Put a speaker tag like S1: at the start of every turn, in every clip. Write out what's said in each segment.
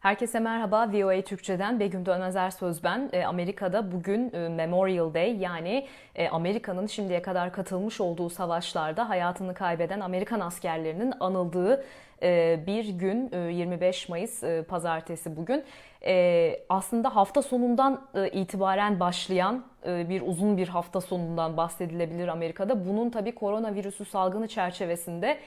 S1: Herkese merhaba. VOA Türkçe'den Begüm Dönözer Söz ben. E, Amerika'da bugün e, Memorial Day yani e, Amerika'nın şimdiye kadar katılmış olduğu savaşlarda hayatını kaybeden Amerikan askerlerinin anıldığı bir gün e, 25 Mayıs pazartesi bugün. Aslında hafta sonundan itibaren başlayan bir uzun bir hafta sonundan bahsedilebilir Amerika'da. Bunun tabii koronavirüsü salgını çerçevesinde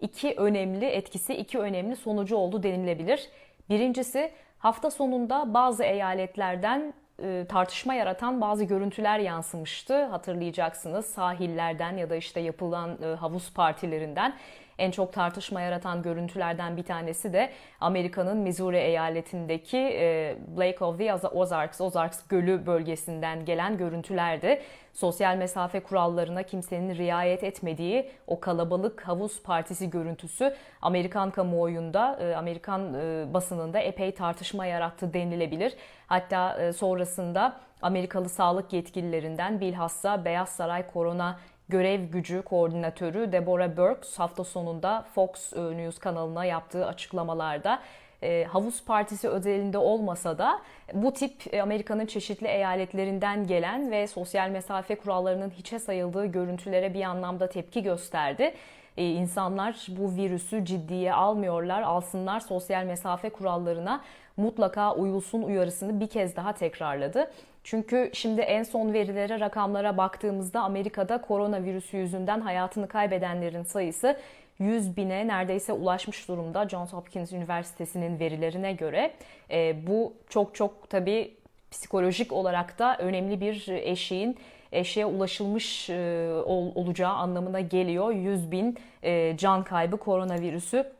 S1: iki önemli etkisi, iki önemli sonucu oldu denilebilir. Birincisi hafta sonunda bazı eyaletlerden e, tartışma yaratan bazı görüntüler yansımıştı. Hatırlayacaksınız sahillerden ya da işte yapılan e, havuz partilerinden en çok tartışma yaratan görüntülerden bir tanesi de Amerika'nın Missouri eyaletindeki e, Lake of the Ozarks, Ozarks Gölü bölgesinden gelen görüntülerdi. Sosyal mesafe kurallarına kimsenin riayet etmediği o kalabalık havuz partisi görüntüsü Amerikan kamuoyunda, e, Amerikan e, basınında epey tartışma yarattı denilebilir. Hatta sonrasında Amerikalı sağlık yetkililerinden bilhassa Beyaz Saray Korona görev gücü koordinatörü Deborah Burks hafta sonunda Fox e, News kanalına yaptığı açıklamalarda e, havuz partisi özelinde olmasa da bu tip e, Amerika'nın çeşitli eyaletlerinden gelen ve sosyal mesafe kurallarının hiçe sayıldığı görüntülere bir anlamda tepki gösterdi. İnsanlar bu virüsü ciddiye almıyorlar, alsınlar sosyal mesafe kurallarına mutlaka uyulsun uyarısını bir kez daha tekrarladı. Çünkü şimdi en son verilere, rakamlara baktığımızda Amerika'da koronavirüsü yüzünden hayatını kaybedenlerin sayısı 100 bine neredeyse ulaşmış durumda Johns Hopkins Üniversitesi'nin verilerine göre. E, bu çok çok tabii psikolojik olarak da önemli bir eşiğin eşeğe ulaşılmış e, olacağı anlamına geliyor. 100 bin e, can kaybı koronavirüsü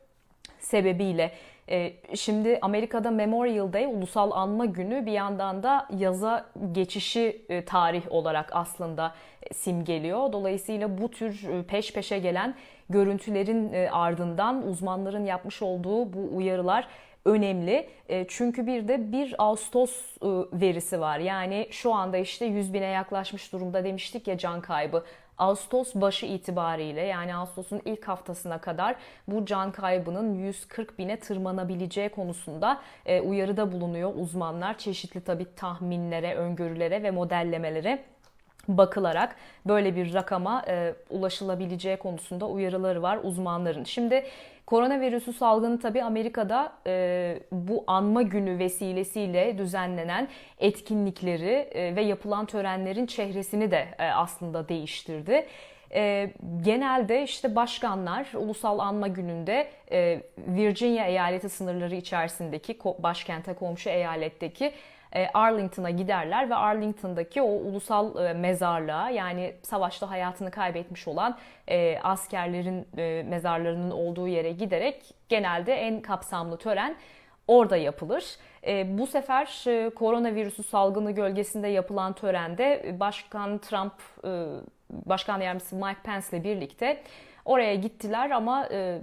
S1: sebebiyle. Ee, şimdi Amerika'da Memorial Day, Ulusal Anma Günü bir yandan da yaza geçişi e, tarih olarak aslında e, simgeliyor. Dolayısıyla bu tür e, peş peşe gelen görüntülerin ardından uzmanların yapmış olduğu bu uyarılar önemli. Çünkü bir de 1 Ağustos verisi var. Yani şu anda işte 100 bine yaklaşmış durumda demiştik ya can kaybı. Ağustos başı itibariyle yani Ağustos'un ilk haftasına kadar bu can kaybının 140 bine tırmanabileceği konusunda e, uyarıda bulunuyor uzmanlar. Çeşitli tabi tahminlere, öngörülere ve modellemelere bakılarak böyle bir rakama e, ulaşılabileceği konusunda uyarıları var uzmanların. Şimdi koronavirüsü salgını tabii Amerika'da e, bu anma günü vesilesiyle düzenlenen etkinlikleri e, ve yapılan törenlerin çehresini de e, aslında değiştirdi. E, genelde işte başkanlar ulusal anma gününde e, Virginia eyaleti sınırları içerisindeki başkente komşu eyaletteki Arlington'a giderler ve Arlington'daki o ulusal e, mezarlığa yani savaşta hayatını kaybetmiş olan e, askerlerin mezarlarının olduğu yere giderek genelde en kapsamlı tören orada yapılır. Bu sefer koronavirüsü salgını gölgesinde yapılan törende Başkan Trump, Başkan Yardımcısı Mike Pence ile birlikte Oraya gittiler ama e,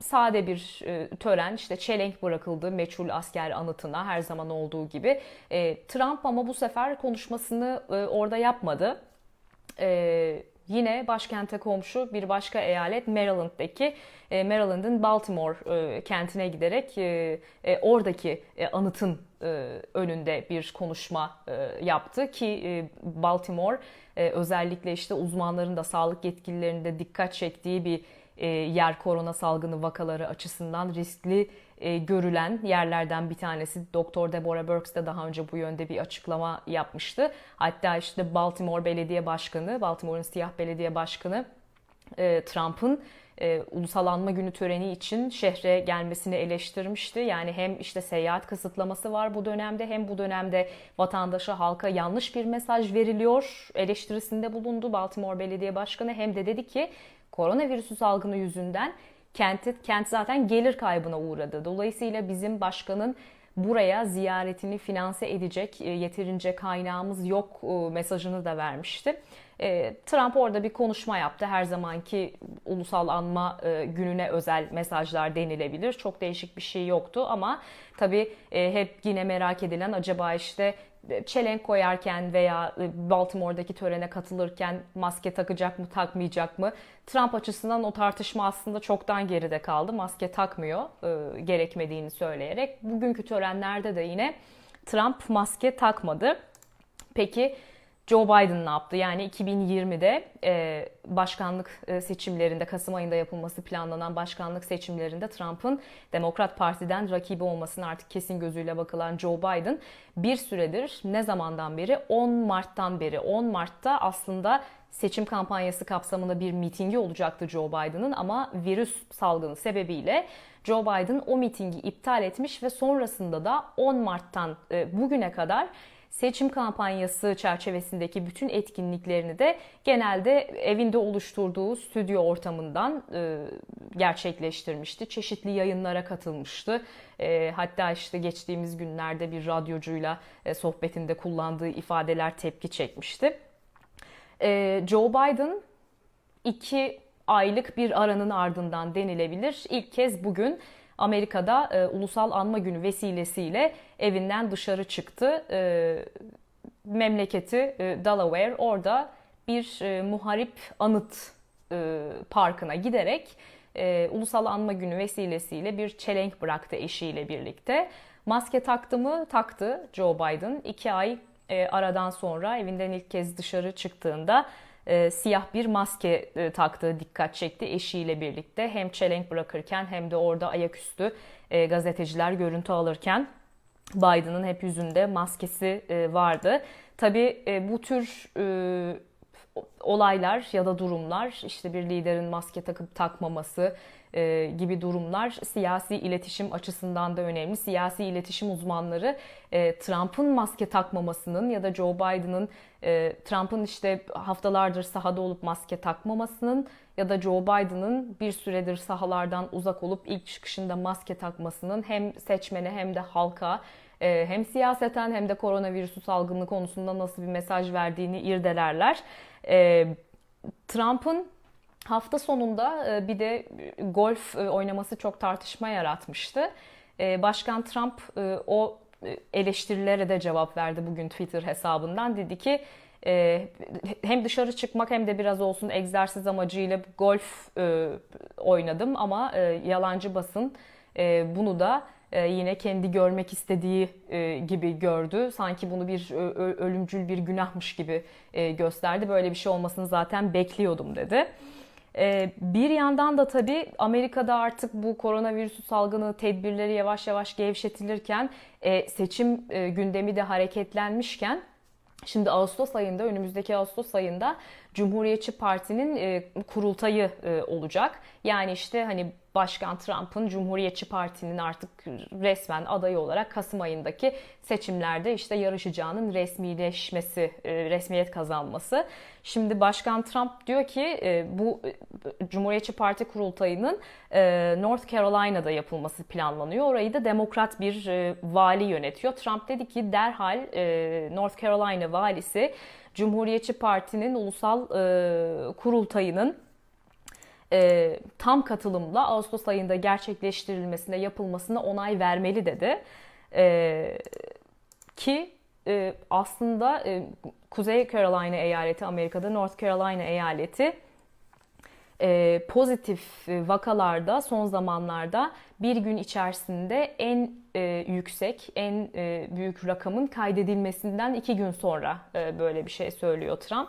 S1: sade bir e, tören işte çelenk bırakıldı meçhul asker anıtına her zaman olduğu gibi. E, Trump ama bu sefer konuşmasını e, orada yapmadı. E, yine başkente komşu bir başka eyalet Maryland'daki e, Maryland'ın Baltimore e, kentine giderek e, oradaki anıtın önünde bir konuşma e, yaptı ki e, Baltimore e, özellikle işte uzmanların da sağlık yetkililerinin de dikkat çektiği bir e, yer korona salgını vakaları açısından riskli e, görülen yerlerden bir tanesi. Doktor Deborah Burks de daha önce bu yönde bir açıklama yapmıştı. Hatta işte Baltimore Belediye Başkanı, Baltimore'un siyah belediye başkanı Trump'ın e, ulusal anma günü töreni için şehre gelmesini eleştirmişti. Yani hem işte seyahat kısıtlaması var bu dönemde hem bu dönemde vatandaşa halka yanlış bir mesaj veriliyor eleştirisinde bulundu Baltimore Belediye Başkanı hem de dedi ki koronavirüsü salgını yüzünden kenti, kent zaten gelir kaybına uğradı. Dolayısıyla bizim başkanın buraya ziyaretini finanse edecek e, yeterince kaynağımız yok e, mesajını da vermişti. E, Trump orada bir konuşma yaptı. Her zamanki ulusal anma e, gününe özel mesajlar denilebilir. Çok değişik bir şey yoktu ama tabii e, hep yine merak edilen acaba işte e, çelenk koyarken veya e, Baltimore'daki törene katılırken maske takacak mı takmayacak mı? Trump açısından o tartışma aslında çoktan geride kaldı. Maske takmıyor e, gerekmediğini söyleyerek. Bugünkü törenlerde de yine Trump maske takmadı. Peki Joe Biden ne yaptı? Yani 2020'de e, başkanlık e, seçimlerinde, Kasım ayında yapılması planlanan başkanlık seçimlerinde Trump'ın Demokrat Parti'den rakibi olmasına artık kesin gözüyle bakılan Joe Biden bir süredir ne zamandan beri 10 Mart'tan beri 10 Mart'ta aslında seçim kampanyası kapsamında bir mitingi olacaktı Joe Biden'ın ama virüs salgını sebebiyle Joe Biden o mitingi iptal etmiş ve sonrasında da 10 Mart'tan e, bugüne kadar seçim kampanyası çerçevesindeki bütün etkinliklerini de genelde evinde oluşturduğu stüdyo ortamından e, gerçekleştirmişti. Çeşitli yayınlara katılmıştı. E, hatta işte geçtiğimiz günlerde bir radyocuyla e, sohbetinde kullandığı ifadeler tepki çekmişti. E, Joe Biden iki aylık bir aranın ardından denilebilir. İlk kez bugün Amerika'da e, Ulusal Anma Günü vesilesiyle evinden dışarı çıktı. E, memleketi e, Delaware orada bir e, muharip anıt e, parkına giderek e, Ulusal Anma Günü vesilesiyle bir çelenk bıraktı eşiyle birlikte. Maske taktı mı? Taktı Joe Biden. İki ay e, aradan sonra evinden ilk kez dışarı çıktığında e, siyah bir maske e, taktığı dikkat çekti eşiyle birlikte. Hem çelenk bırakırken hem de orada ayaküstü e, gazeteciler görüntü alırken Biden'ın hep yüzünde maskesi e, vardı. Tabii e, bu tür e, olaylar ya da durumlar işte bir liderin maske takıp takmaması e, gibi durumlar siyasi iletişim açısından da önemli. Siyasi iletişim uzmanları e, Trump'ın maske takmamasının ya da Joe Biden'ın e, Trump'ın işte haftalardır sahada olup maske takmamasının ya da Joe Biden'ın bir süredir sahalardan uzak olup ilk çıkışında maske takmasının hem seçmene hem de halka hem siyaseten hem de koronavirüsü salgını konusunda nasıl bir mesaj verdiğini irdelerler. E, Trump'ın hafta sonunda e, bir de golf oynaması çok tartışma yaratmıştı. Başkan Trump o eleştirilere de cevap verdi bugün Twitter hesabından. Dedi ki hem dışarı çıkmak hem de biraz olsun egzersiz amacıyla golf oynadım ama yalancı basın bunu da e, yine kendi görmek istediği e, gibi gördü. Sanki bunu bir ölümcül bir günahmış gibi e, gösterdi. Böyle bir şey olmasını zaten bekliyordum dedi. Bir yandan da tabii Amerika'da artık bu koronavirüsü salgını tedbirleri yavaş yavaş gevşetilirken seçim gündemi de hareketlenmişken Şimdi Ağustos ayında, önümüzdeki Ağustos ayında Cumhuriyetçi Parti'nin kurultayı olacak. Yani işte hani Başkan Trump'ın Cumhuriyetçi Parti'nin artık resmen adayı olarak Kasım ayındaki seçimlerde işte yarışacağının resmileşmesi, e, resmiyet kazanması. Şimdi Başkan Trump diyor ki e, bu e, Cumhuriyetçi Parti kurultayının North Carolina'da yapılması planlanıyor. Orayı da demokrat bir vali yönetiyor. Trump dedi ki derhal North Carolina valisi Cumhuriyetçi Parti'nin ulusal kurultayının e, tam katılımla Ağustos ayında gerçekleştirilmesine, yapılmasına onay vermeli dedi. E, ki e, aslında e, Kuzey Carolina eyaleti, Amerika'da North Carolina eyaleti e, pozitif vakalarda son zamanlarda bir gün içerisinde en e, yüksek, en e, büyük rakamın kaydedilmesinden iki gün sonra e, böyle bir şey söylüyor Trump.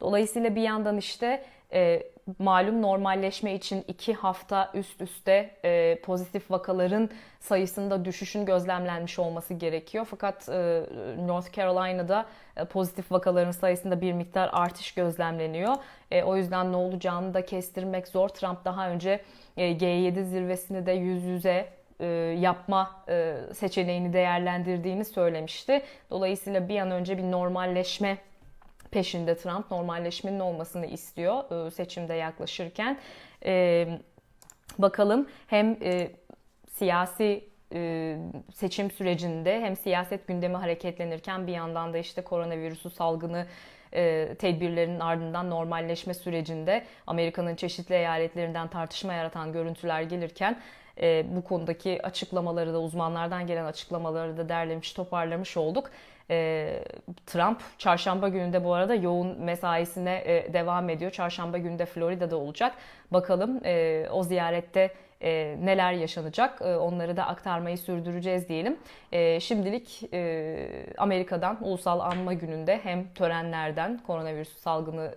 S1: Dolayısıyla bir yandan işte e, malum normalleşme için iki hafta üst üste e, pozitif vakaların sayısında düşüşün gözlemlenmiş olması gerekiyor. Fakat e, North Carolina'da e, pozitif vakaların sayısında bir miktar artış gözlemleniyor. E, o yüzden ne olacağını da kestirmek zor. Trump daha önce e, G7 zirvesini de yüz yüze e, yapma e, seçeneğini değerlendirdiğini söylemişti. Dolayısıyla bir an önce bir normalleşme peşinde Trump normalleşmenin olmasını istiyor e, seçimde yaklaşırken. E, bakalım hem e, siyasi seçim sürecinde hem siyaset gündemi hareketlenirken bir yandan da işte koronavirüsü salgını e, tedbirlerin ardından normalleşme sürecinde Amerika'nın çeşitli eyaletlerinden tartışma yaratan görüntüler gelirken bu konudaki açıklamaları da uzmanlardan gelen açıklamaları da derlemiş toparlamış olduk. E, Trump çarşamba günü de bu arada yoğun mesaisine e, devam ediyor. Çarşamba günü de Florida'da olacak. Bakalım e, o ziyarette e, neler yaşanacak onları da aktarmayı sürdüreceğiz diyelim. Şimdilik Amerika'dan Ulusal Anma Günü'nde hem törenlerden koronavirüs salgını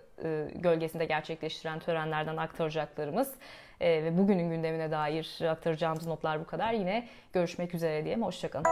S1: gölgesinde gerçekleştiren törenlerden aktaracaklarımız ve bugünün gündemine dair aktaracağımız notlar bu kadar. Yine görüşmek üzere diyelim. Hoşçakalın.